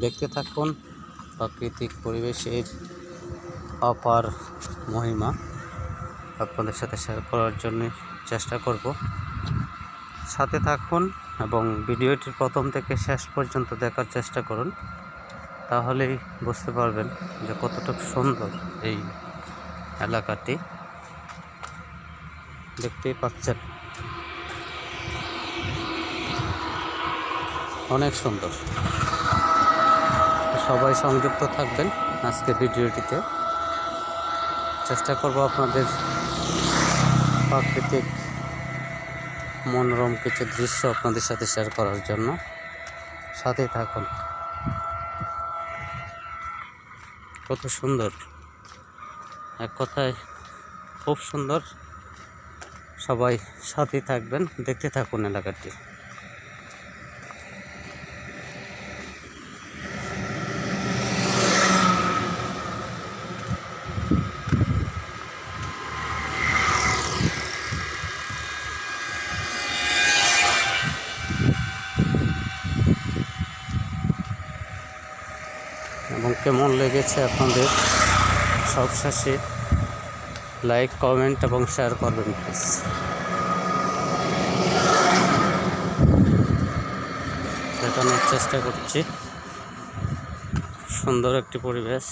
দেখতে থাকুন প্রাকৃতিক পরিবেশের অপার মহিমা। আপনাদের সাথে শেয়ার করার জন্য চেষ্টা করব। সাথে থাকুন এবং ভিডিওটির প্রথম থেকে শেষ পর্যন্ত দেখার চেষ্টা করুন। তাহলেই বুঝতে পারবেন যে কতটুকু সুন্দর এই এলাকাটি। দেখতেই পাচ্ছেন। অনেক সুন্দর। সবাই সংযুক্ত থাকবেন আজকে ভিডিওটিতে। চেষ্টা করব আপনাদের প্রাকৃতিক মনোরম কিছু দৃশ্য আপনাদের সাথে শেয়ার করার জন্য। সাথে থাকুন। কত সুন্দর। এক কথায় খুব সুন্দর। সবাই সাথে থাকবেন, দেখতে থাকুন এলাকাটি। এবং কেমন লেগেছে আপনাদের সবশেষে লাইক, কমেন্ট এবং শেয়ার করবেন প্লিজ দেখানোর চেষ্টা করছি। সুন্দর একটি পরিবেশ।